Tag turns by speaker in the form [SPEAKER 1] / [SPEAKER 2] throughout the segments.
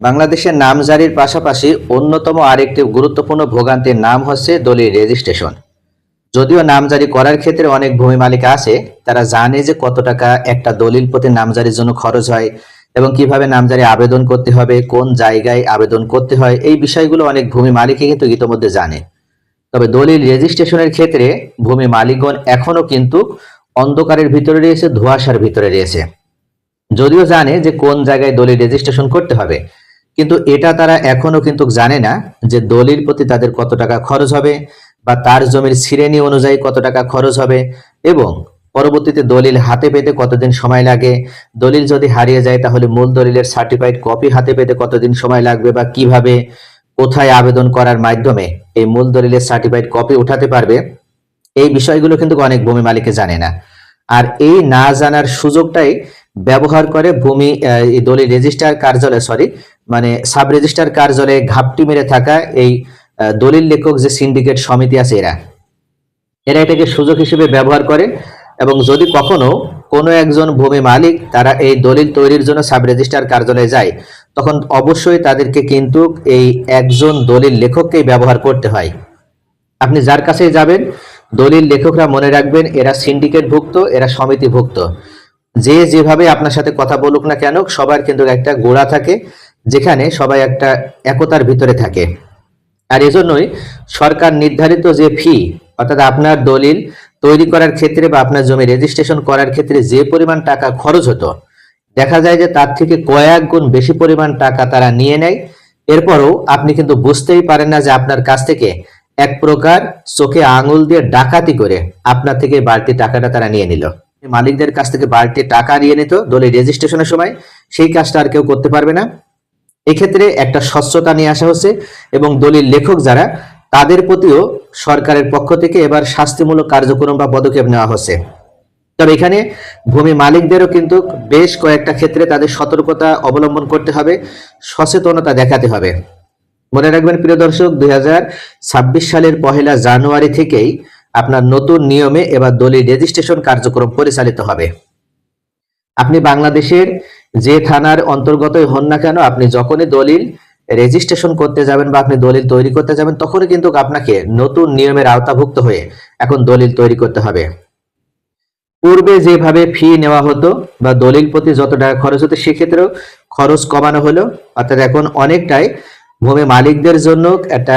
[SPEAKER 1] বাংলাদেশের নামজারির পাশাপাশি অন্যতম আরেকটি গুরুত্বপূর্ণ ভোগান্তির নাম হচ্ছে দলিল রেজিস্ট্রেশন। যদিও নামজারি করার ক্ষেত্রে অনেক ভূমি মালিক আছে, তারা জানে যে কত টাকা একটা দলিল প্রতি নামজারির জন্য খরচ হয় এবং কীভাবে নামজারি আবেদন করতে হবে, কোন জায়গায় আবেদন করতে হয়, এই বিষয়গুলো অনেক ভূমি মালিকই কিন্তু ইতোমধ্যে জানে। তবে দলিল রেজিস্ট্রেশনের ক্ষেত্রে ভূমি মালিকগণ এখনও কিন্তু অন্ধকারের ভিতরে রয়েছে, ধোঁয়াশার ভিতরে রয়েছে। যদিও জানে যে কোন জায়গায় দলিল রেজিস্ট্রেশন করতে হবে কিন্তু এটা তারা এখনও কিন্তু জানে না যে দলিল প্রতি তাদের কত টাকা খরচ হবে বা তার জমির শ্রেণি অনুযায়ী কত টাকা খরচ হবে এবং পরবর্তীতে দলিল হাতে পেতে কতদিন সময় লাগে। দলিল যদি হারিয়ে যায় তাহলে মূল দলিলের সার্টিফাইড কপি হাতে পেতে কতদিন সময় লাগবে বা কীভাবে কোথায় আবেদন করার মাধ্যমে এই মূল দলিলের সার্টিফাইড কপি উঠাতে পারবে, এই বিষয়গুলো কিন্তু অনেক ভূমি মালিকে জানে না। আর এই না জানার সুযোগটাই ব্যবহার করে ভূমি দলিল রেজিস্ট্রার কার্যালয় সরি মানে সাব রেজিস্ট্রার কার্যালয়ে ঘাপটি মেরে থাকা এই দলিল লেখক যে সিন্ডিকেট সমিতি আছে এরা। এরা এটাকে সুযোগ হিসেবে ব্যবহার করে এবং যদি কখনো কোনো একজন ভূমি মালিক তারা এই দলিল তৈরির জন্য সাব রেজিস্ট্রার কার্যালয়ে যায়, তখন অবশ্যই তাদেরকে কিন্তু এই একজন দলিল লেখককেই ব্যবহার করতে হয়। আপনি যার কাছেই যাবেন, দলিল লেখকরা মনে রাখবেন এরা সিন্ডিকেটভুক্ত এরা সমিতিভুক্ত। যে যেভাবে আপনার সাথে কথা বলুক না কেন, সবার কিন্তু একটা গোড়া থাকে, যেখানে সবাই একটা একতার ভিতরে থাকে। আর এজন্যই সরকার নির্ধারিত যে ফি অর্থাৎ আপনার দলিল তৈরি করার ক্ষেত্রে বা আপনার জমি রেজিস্ট্রেশন করার ক্ষেত্রে যে পরিমাণ টাকা খরচ হতো, দেখা যায় যে তার থেকে কয়েক গুণ বেশি পরিমাণ টাকা তারা নিয়ে নেয়। এরপরও আপনি কিন্তু বুঝতেই পারেন না যে আপনার কাছ থেকে এক প্রকার চোখে আঙুল দিয়ে ডাকাতি করে আপনার থেকে বাড়তি টাকাটা তারা নিয়ে নিল। মালিকদের কাছ থেকে বাড়তি টাকা নিয়ে নিত দলিল রেজিস্ট্রেশনের সময়। সেই কাজটা আর কেউ করতে পারবে না। এক্ষেত্রে একটা স্বচ্ছতা নিয়ে আসা হচ্ছে এবং দলিল লেখক যারা, তাদের প্রতিও সরকারের পক্ষ থেকে এবার শাস্তিমূলক কার্যক্রম বা পদক্ষেপ নেওয়া হচ্ছে। তবে এখানে ভূমি মালিকদেরও কিন্তু বেশ কয়েকটা ক্ষেত্রে তাদের সতর্কতা অবলম্বন করতে হবে, সচেতনতা দেখাতে হবে। মনে রাখবেন, প্রিয় দর্শক, দুই হাজার ছাব্বিশ সালের পহেলা জানুয়ারি থেকেই আপনার নতুন নিয়মে এবার দলিল রেজিস্ট্রেশন কার্যক্রম পরিচালিত হবে। আপনি বাংলাদেশের যে থানার অন্তর্গতই হন না কেন, আপনি যখনই দলিল রেজিস্ট্রেশন করতে যাবেন বা আপনি দলিল তৈরি করতে যাবেন, তখনই কিন্তু আপনাকে নতুন নিয়মের আওতাভুক্ত হয়ে এখন দলিল তৈরি করতে হবে। পূর্বে যেভাবে ফি নেওয়া হতো বা দলিল প্রতি যত টাকা খরচ হতো, সেক্ষেত্রেও খরচ কমানো হলো। অর্থাৎ এখন অনেকটাই ভূমি মালিকদের জন্য একটা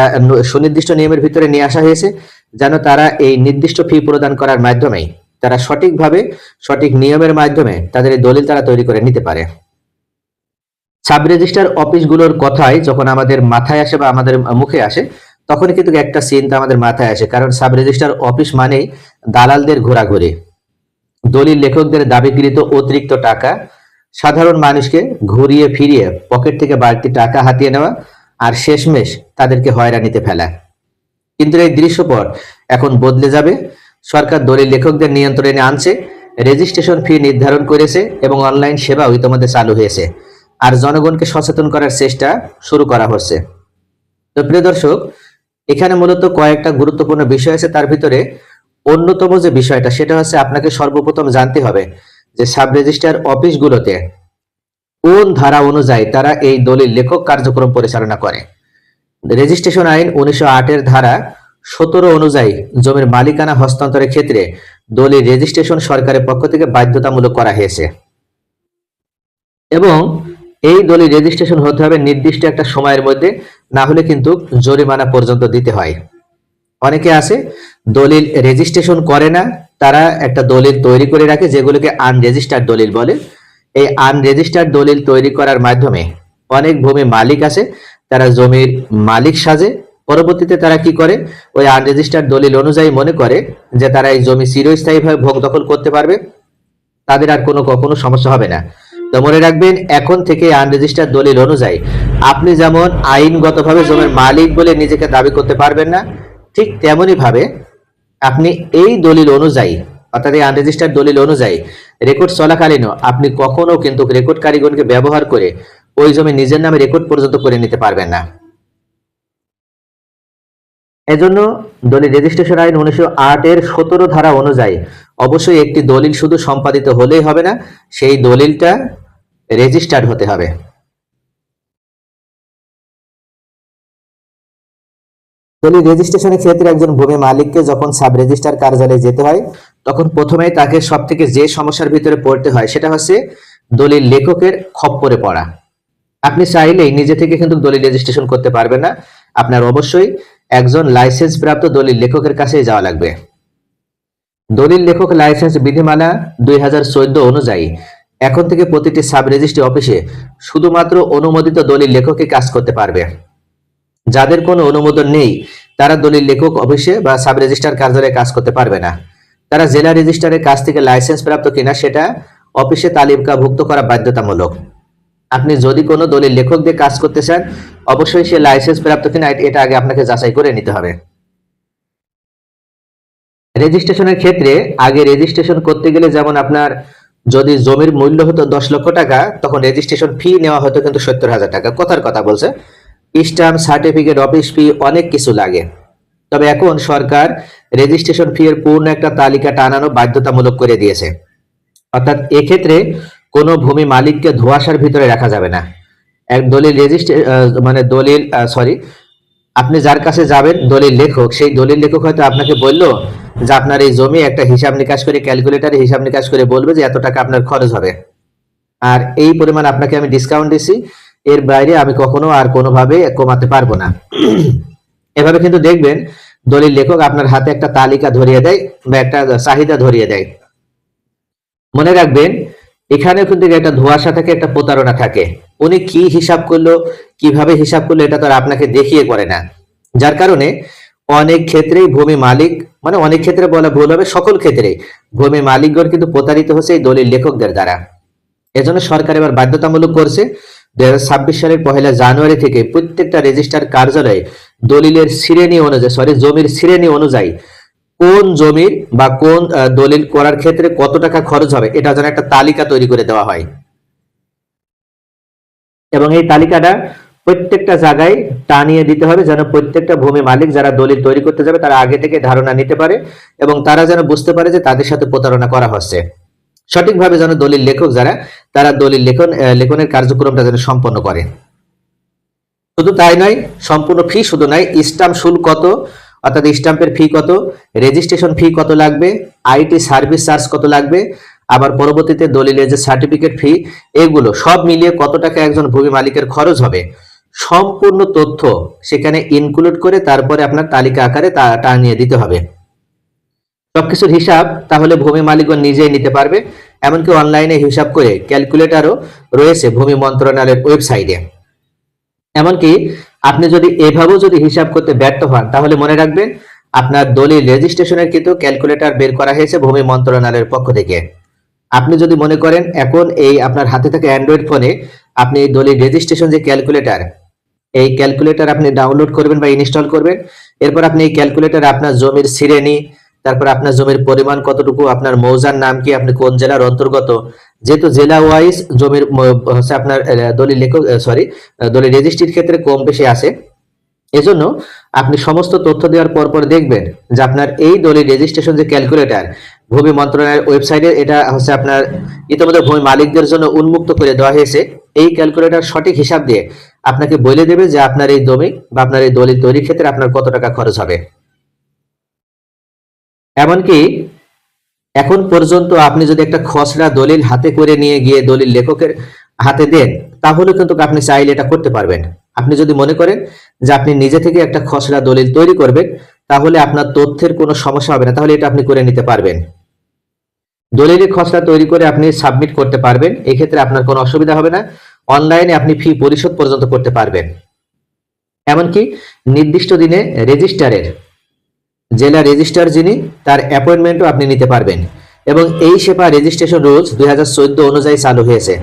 [SPEAKER 1] সুনির্দিষ্ট নিয়মের ভিতরে নিয়ে আসা হয়েছে। যেন তারা এই নির্দিষ্ট ফি প্রদান করার মাধ্যমে, তারা সঠিকভাবে, সঠিক নিয়মের মাধ্যমে তাদের এই দলিল তারা তৈরি করে নিতে পারে। সাব রেজিস্টার অফিসগুলোর কথাই যখন আমাদের মাথায় আসে বা আমাদের মুখে আসে তখন কিন্তু একটা চিন্তা আমাদের মাথায় আসে, কারণ সাব রেজিস্টার অফিস মানেই দালালদের ঘোরাঘুরি। দলিল লেখকদের দাবিকৃত অতিরিক্ত টাকা, সাধারণ মানুষকে ঘুরিয়ে ফিরিয়ে পকেট থেকে বাড়তি টাকা হাতিয়ে নেওয়া, আর শেষমেশ তাদেরকে হয়রানিতে ফেলা। কিন্তু এই দৃশ্যপট এখন বদলে যাবে। সরকার দলিল লেখকদের নিয়ন্ত্রণে আনছে, রেজিস্ট্রেশন ফি নির্ধারণ করেছে এবং অনলাইন সেবাও ইতিমধ্যে চালু হয়েছে। আর জনগণকে সচেতন করার চেষ্টা শুরু করা হচ্ছে। তো প্রিয় দর্শক, এখানে মূলত কয়েকটা গুরুত্বপূর্ণ বিষয় আছে। তার ভিতরে অন্যতম যে বিষয়টা, সেটা হচ্ছে আপনাকে সর্বপ্রথম জানতে হবে যে সাব রেজিস্ট্রার অফিসগুলোতে কোন ধারা অনুযায়ী তারা এই দলিল লেখক কার্যক্রম পরিচালনা করে। রেজিস্ট্রেশন আইন উনিশশো আটের ধারা সতেরো অনুযায়ী জমির মালিকানা হস্তান্তরের ক্ষেত্রে দলিল রেজিস্ট্রেশন সরকারের পক্ষ থেকে বাধ্যতামূলক করা হয়েছে। এবং এই দলিল রেজিস্ট্রেশন হতে হবে নির্দিষ্ট একটা সময়ের মধ্যে, না হলে কিন্তু জরিমানা পর্যন্ত দিতে হয়। অনেকে আছে, দলিল রেজিস্ট্রেশন করে না, তারা একটা দলিল তৈরি করে রাখে, যেগুলোকে আনরেজিস্টার্ড দলিল বলে। এই আনরেজিস্টার্ড দলিল তৈরি করার মাধ্যমে অনেক ভূমি মালিক আছে তারা জমির মালিক সাজে। পরবর্তীতে তারা কি করে? ওই আনরেজিস্টার্ড দলিল অনুযায়ী মনে করে যে তারা এই জমি চিরস্থায়ীভাবে ভোগ দখল করতে পারবে। তাদের আর কোনো কখনো সমস্যা হবে না। তো মনে রাখবেন, এখন থেকে আনরেজিস্টার্ড দলিল অনুযায়ী আপনি যেমন আইনগতভাবে জমির মালিক বলে নিজেকে দাবি করতে পারবেন না, ঠিক তেমনি ভাবে আপনি এই দলিল অনুযায়ী, অর্থাৎ এই আনরেজিস্টার্ড দলিল অনুযায়ী রেকর্ড চলাকালীনও আপনি কখনো কিন্তু রেকর্ড কারিগণকে ব্যবহার করে ওই জমি নিজের নামে রেকর্ড পর্যন্ত করে নিতে পারবেন না। এজন্য দলিল রেজিস্ট্রেশন আইন উনিশশো এর সতেরো ধারা অনুযায়ী অবশ্যই একটি দলিল শুধু সম্পাদিত হলেই হবে না, সেই দলিলটা রেজিস্টার্ড হতে হবে। দলিল রেজিস্ট্রেশনের ক্ষেত্রে একজন ভূমি মালিককে যখন সাব রেজিস্ট্রার কার্যালয়ে যেতে হয়, তখন প্রথমেই তাকে সব থেকে যে সমস্যার ভিতরে পড়তে হয় সেটা হচ্ছে দলিল লেখকের খপ্পরে পড়া। আপনি চাইলেই নিজে থেকে কিন্তু দলিল রেজিস্ট্রেশন করতে পারবেন না। আপনার অবশ্যই একজন লাইসেন্স প্রাপ্ত দলিল লেখকের কাছে যাওয়া লাগবে। দলিল লেখক লাইসেন্স বিধিমালা দুই হাজার চোদ্দ অনুযায়ী এখন থেকে প্রতিটি সাব রেজিস্ট্রি অফিসে শুধুমাত্র অনুমোদিত দলিল লেখকই কাজ করতে পারবে। যাদের কোনো অনুমোদন নেই, তারা দলিল লেখক অফিসে বা সাব রেজিস্ট্রার কার্যালয়ে কাজ করতে পারবে না। তারা জেলা রেজিস্ট্রারের কাছ থেকে লাইসেন্স প্রাপ্ত কিনা সেটা অফিসে তালিকাভুক্ত করা বাধ্যতামূলক। আপনি যদি কোনো দলিল লেখক দিয়ে কাজ করতে চান, অবশ্যই সে লাইসেন্স প্রাপ্ত কিনা এটা আগে আপনাকে যাচাই করে নিতে হবে। রেজিস্ট্রেশনের ক্ষেত্রে আগে রেজিস্ট্রেশন করতে গেলে যেমন আপনার যদি জমির মূল্য হতো দশ লক্ষ টাকা, তখন রেজিস্ট্রেশন ফি নেওয়া হতো কিন্তু সত্তর হাজার টাকা। কথার কথা বলছে স্টাম্প সার্টিফিকেট অফিস ফি অনেক কিছু লাগে। তবে এখন সরকার রেজিস্ট্রেশন ফি এর পূর্ণ একটা তালিকা টানানো বাধ্যতামূলক করে দিয়েছে। অর্থাৎ এক্ষেত্রে কোনো ভূমি মালিককে ধোয়াশার ভিতরে রাখা যাবে না। এক দলিল রেজিস্ট্রে মানে দলিল সরি আপনি যার কাছে যাবেন, দলিল লেখক, সেই দলিল লেখক হয়তো আপনাকে বলল যে আপনার এই জমি একটা হিসাব নিকাশ করে ক্যালকুলেটারে হিসাব নিকাশ করে বলবে যে এত টাকা আপনার খরচ হবে। আর এই পরিমাণ আপনাকে আমি ডিসকাউন্ট দিছি, এর বাইরে আমি কখনো আর কোনোভাবে কমাতে পারব না। এভাবে কিন্তু দেখবেন, দলিল লেখক আপনার হাতে একটা তালিকা ধরিয়ে দেয় বা একটা চাহিদা ধরিয়ে দেয়। মনে রাখবেন এখানে কিন্তু একটা ধোঁয়াশা থাকে, একটা প্রতারণা থাকে। উনি কি হিসাব করল, কীভাবে হিসাব করল, এটা তো আপনাকে দেখিয়ে করে না। যার কারণে অনেক ক্ষেত্রেই ভূমি মালিক মানে অনেক ক্ষেত্রে বলা ভুল হবে, সকল ক্ষেত্রে ভূমি মালিকগণ কিন্তু প্রতারিত হচ্ছে এই দলিল লেখকদের দ্বারা। এজন্য সরকার এবার বাধ্যতামূলক করছে। দুই হাজার ছাব্বিশ সালের পহেলা জানুয়ারি থেকে প্রত্যেকটা রেজিস্টার কার্যালয়ে দলিলের শ্রেণি অনুযায়ী সরি জমির শ্রেণি অনুযায়ী কোন জমির বা কোন দলিল করার ক্ষেত্রে কত টাকা খরচ হবে, এটা যেন একটা তালিকা তৈরি করে দেওয়া হয়। এবং এই তালিকাটা প্রত্যেকটা জায়গায় টানিয়ে দিতে হবে, যেন প্রত্যেকটা ভূমি মালিক যারা দলিল তৈরি করতে যাবে, তারা আগে থেকে ধারণা নিতে পারে এবং তারা যেন বুঝতে পারে যে তাদের সাথে প্রতারণা করা হচ্ছে। সঠিকভাবে যেন দলিল লেখক যারা, তারা দলিল লেখন লেখনের কার্যক্রমটা যেন সম্পন্ন করে। শুধু তাই নয়, সম্পূর্ণ ফি শুধু নয় স্টাম্প শুল্ক কত অর্থাৎ স্টাম্পের ফি কত? রেজিস্ট্রেশন ফি কত লাগবে? আইটি সার্ভিস চার্জ কত লাগবে? আবার পরবর্তীতে দলিলের যে সার্টিফিকেট ফি এগুলো সব মিলিয়ে কত টাকা একজন ভূমি মালিকের খরচ হবে? সম্পূর্ণ তথ্য সেখানে ইনক্লুড করে তারপরে আপনার তালিকা আকারে তা টানিয়ে দিতে হবে। সবকিছুর হিসাব তাহলে ভূমি মালিকগণ নিজেই নিতে পারবে। এমনকি অনলাইনে হিসাব করে ক্যালকুলেটরও রয়েছে ভূমি মন্ত্রণালয়ের ওয়েবসাইটে এমনকি আপনি যদি এভাবেও যদি হিসাব করতে ব্যর্থ হন, তাহলে মনে রাখবেন আপনার দলিল রেজিস্ট্রেশনের কিন্তু ক্যালকুলেটর বের করা হয়েছে ভূমি মন্ত্রণালয়ের পক্ষ থেকে। আপনি যদি মনে করেন এখন এই আপনার হাতে থাকা অ্যান্ড্রয়েড ফোনে আপনি দলিল রেজিস্ট্রেশন যে ক্যালকুলেটর এই ক্যালকুলেটর আপনি ডাউনলোড করবেন বা ইনস্টল করবেন। এরপর আপনি এই ক্যালকুলেটর আপনার জমির শ্রেণি তারপর আপনার জমির পরিমাণ কতটুকু, আপনার মৌজার নাম কি, আপনি কোন জেলার অন্তর্গত? যেহেতু জেলা ওয়াইজ জমির হচ্ছে আপনার দলিল লেখক সরি দলিল রেজিস্ট্রির ক্ষেত্রে কম বেশি আছে। এজন্য আপনি সমস্ত তথ্য দেওয়ার পর পর দেখবেন যে আপনার এই দলিল রেজিস্ট্রেশন যে ক্যালকুলেটর, ভূমি মন্ত্রণালয়ের ওয়েবসাইটে এটা হচ্ছে আপনার ইতিমধ্যে ভূমি মালিকদের জন্য উন্মুক্ত করে দেওয়া হয়েছে। এই ক্যালকুলেটর সঠিক হিসাব দিয়ে আপনাকে বলে দেবে যে আপনার এই জমি বা আপনার এই দলিল তৈরির ক্ষেত্রে আপনার কত টাকা খরচ হবে। এমনকি এখন পর্যন্ত আপনি যদি একটা খসড়া দলিল হাতে করে নিয়ে গিয়ে দলিল লেখকের হাতে দেন, তাহলে কিন্তু আপনি চাইলে এটা করতে পারবেন। আপনি যদি মনে করেন যে আপনি নিজে থেকে একটা খসড়া দলিল তৈরি করবেন, তাহলে আপনার তথ্যের কোনো সমস্যা হবে না, তাহলে এটা আপনি করে নিতে পারবেন। দলিলের খসড়া তৈরি করে আপনি সাবমিট করতে পারবেন, এক্ষেত্রে আপনার কোনো অসুবিধা হবে না। অনলাইনে আপনি ফি পরিশোধ পর্যন্ত করতে পারবেন। এমনকি নির্দিষ্ট দিনে রেজিস্টারের জেলা রেজিস্ট্রার যিনি, তার অ্যাপয়েন্টমেন্টও আপনি নিতে পারবেন। এবং এই সেবা রেজিস্ট্রেশন রুলস দুই হাজার চোদ্দ অনুযায়ী চালু হয়েছে।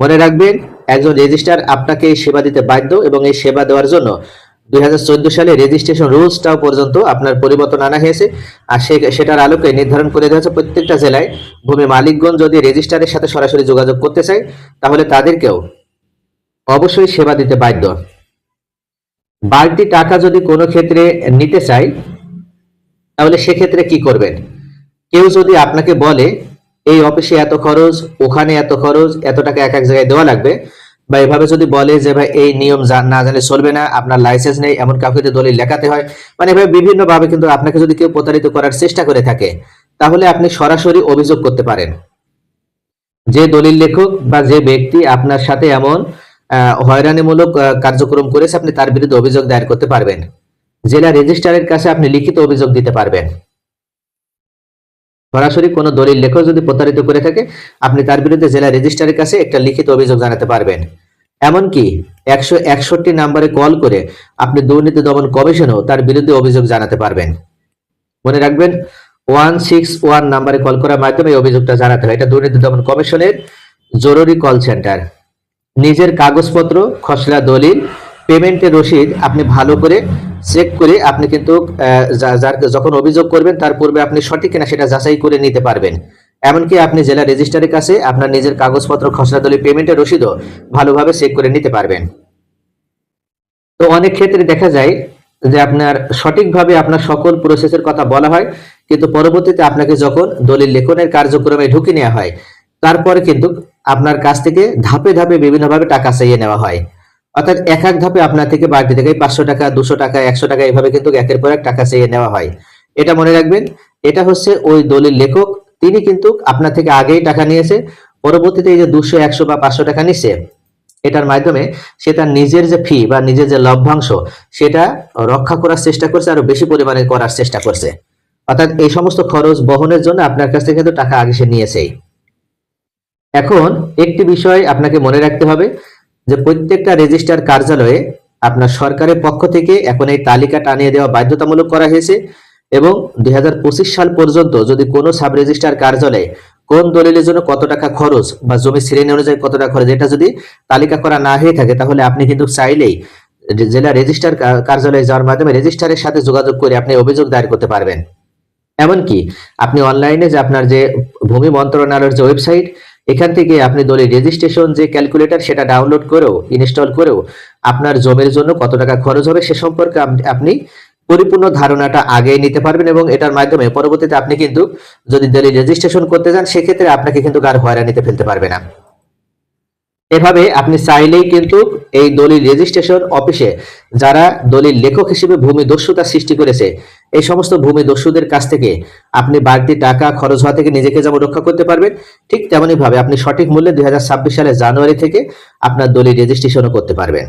[SPEAKER 1] মনে রাখবেন, একজন রেজিস্ট্রার আপনাকে এই সেবা দিতে বাধ্য এবং এই সেবা দেওয়ার জন্য দুই সালে রেজিস্ট্রেশন রুলসটাও পর্যন্ত আপনার পরিবর্তন আনা হয়েছে। আর সে- সেটার আলোকে নির্ধারণ করে দেওয়া হয়েছে প্রত্যেকটা জেলায়। ভূমি মালিকগণ যদি রেজিস্ট্রারের সাথে সরাসরি যোগাযোগ করতে চায়, তাহলে তাদেরকেও অবশ্যই সেবা দিতে বাধ্য। বাড়তি টাকা যদি কোনো ক্ষেত্রে নিতে চায় তাহলে সেক্ষেত্রে কি করবেন? কেউ যদি আপনাকে বলে, এই অফিসে এত খরচ, ওখানে এত খরচ, এত টাকা এক এক জায়গায় দেওয়া লাগবে। বা এভাবে যদি বলে যে, ভাই, এই নিয়ম না জানলে চলবে না, আপনার লাইসেন্স নেই, এমন কাউকে দলিল লেখাতে হয় মানে এভাবে বিভিন্ন ভাবে কিন্তু আপনাকে যদি কেউ প্রতারিত করার চেষ্টা করে থাকে, তাহলে আপনি সরাসরি অভিযোগ করতে পারেন। যে দলিল লেখক বা যে ব্যক্তি আপনার সাথে এমন হয়রানিমূলক কার্যক্রম করেছে, আপনি তার বিরুদ্ধে অভিযোগ দায়ের করতে পারবেন। জেলা রেজিস্ট্রারের কাছে আপনি লিখিত অভিযোগ দিতে পারবেন। সরাসরি কোনো দলিল লেখক যদি প্রতারিত করে থাকে, আপনি তার বিরুদ্ধে জেলা রেজিস্ট্রারের কাছে একটা লিখিত অভিযোগ জানাতে পারবেন। এমনকি একশো একষট্টি নাম্বারে কল করে আপনি দুর্নীতি দমন কমিশনেও তার বিরুদ্ধে অভিযোগ জানাতে পারবেন। মনে রাখবেন, ওয়ান সিক্স ওয়ান নাম্বারে কল করার মাধ্যমে অভিযোগটা জানাতে হয়। এটা দুর্নীতি দমন কমিশনের জরুরি কল সেন্টার। নিজের কাগজপত্র, খসড়া দলিল পেমেন্টের রসিদ আপনি ভালো করে চেক করে আপনি কিন্তু যার, যখন অভিযোগ করবেন, তার পূর্বে আপনি সঠিক কিনা সেটা যাচাই করে নিতে পারবেন। এমনকি আপনি জেলা রেজিস্ট্রারের কাছে আপনার নিজের কাগজপত্র খসড়া দলিল পেমেন্টের রসিদও ভালোভাবে চেক করে নিতে পারবেন। তো অনেক ক্ষেত্রে দেখা যায় যে আপনার সঠিকভাবে আপনার সকল প্রসেসের কথা বলা হয়, কিন্তু পরবর্তীতে আপনাকে যখন দলিল লেখনের কার্যক্রমে ঢুকে নেওয়া হয়, তারপরে কিন্তু আপনার কাছ থেকে ধাপে ধাপে বিভিন্নভাবে টাকা চাইয়ে নেওয়া হয়। অর্থাৎ এক এক ধাপে আপনার থেকে বাড়তি থেকে পাঁচশো টাকা, দুশো টাকা, একশো টাকা এভাবে কিন্তু একের পর এক টাকা চাইয়ে নেওয়া হয়। এটা মনে রাখবেন, এটা হচ্ছে ওই দলিল লেখক, তিনি কিন্তু আপনার থেকে আগেই টাকা নিয়েছে, পরবর্তীতে এই যে দুশো, একশো বা পাঁচশো টাকা নিচ্ছে এটার মাধ্যমে সে তার নিজের যে ফি বা নিজের যে লভ্যাংশ, সেটা রক্ষা করার চেষ্টা করছে, আরও বেশি পরিমাণে করার চেষ্টা করছে। অর্থাৎ এই সমস্ত খরচ বহনের জন্য আপনার কাছ থেকে কিন্তু টাকা আগে সে নিয়েছেই। এখন একটি বিষয় আপনাকে মনে রাখতে হবে যে প্রত্যেকটা রেজিস্ট্রার কার্যালয়ে আপনার সরকারের পক্ষ থেকে এখন এই তালিকা টানিয়ে দেওয়া বাধ্যতামূলক করা হয়েছে এবং দুই হাজার পঁচিশ সাল পর্যন্ত যদি কোনো সাব রেজিস্ট্রার কার্যালয়ে কোন দলিলের জন্য কত টাকা খরচ বা জমি শ্রেণি অনুযায়ী কত টাকা খরচ, এটা যদি তালিকা করা না হয়ে থাকে, তাহলে আপনি কিন্তু চাইলেই জেলা রেজিস্টার কার্যালয়ে যাওয়ার মাধ্যমে রেজিস্টারের সাথে যোগাযোগ করে আপনি অভিযোগ দায়ের করতে পারবেন। এমনকি আপনি অনলাইনে যে আপনার যে ভূমি মন্ত্রণালয়ের যে ওয়েবসাইট এখান থেকে আপনি দলিল রেজিস্ট্রেশন যে ক্যালকুলেটর সেটা ডাউনলোড করেও ইনস্টল করেও আপনার জমির জন্য কত টাকা খরচ হবে সে সম্পর্কে আপনি পরিপূর্ণ ধারণাটা আগে নিতে পারবেন এবং এটার মাধ্যমে পরবর্তীতে আপনি কিন্তু যদি দলিল রেজিস্ট্রেশন করতে যান সেক্ষেত্রে আপনাকে কিন্তু আর হয়রানিতে ফেলতে পারবে না। এভাবে আপনি চাইলেই কিন্তু এই দলিল রেজিস্ট্রেশন অফিসে যারা দলিল লেখক হিসেবে ভূমি দস্যুতা সৃষ্টি করেছে এই সমস্ত ভূমি দস্যুদের কাছ থেকে আপনি বাড়তি টাকা, খরচ হওয়া থেকে নিজেকে যেমন রক্ষা করতে পারবেন, ঠিক তেমনই ভাবে আপনি সঠিক মূল্যে দুই হাজার ছাব্বিশ সালে জানুয়ারি থেকে আপনার দলিল রেজিস্ট্রেশনও করতে পারবেন।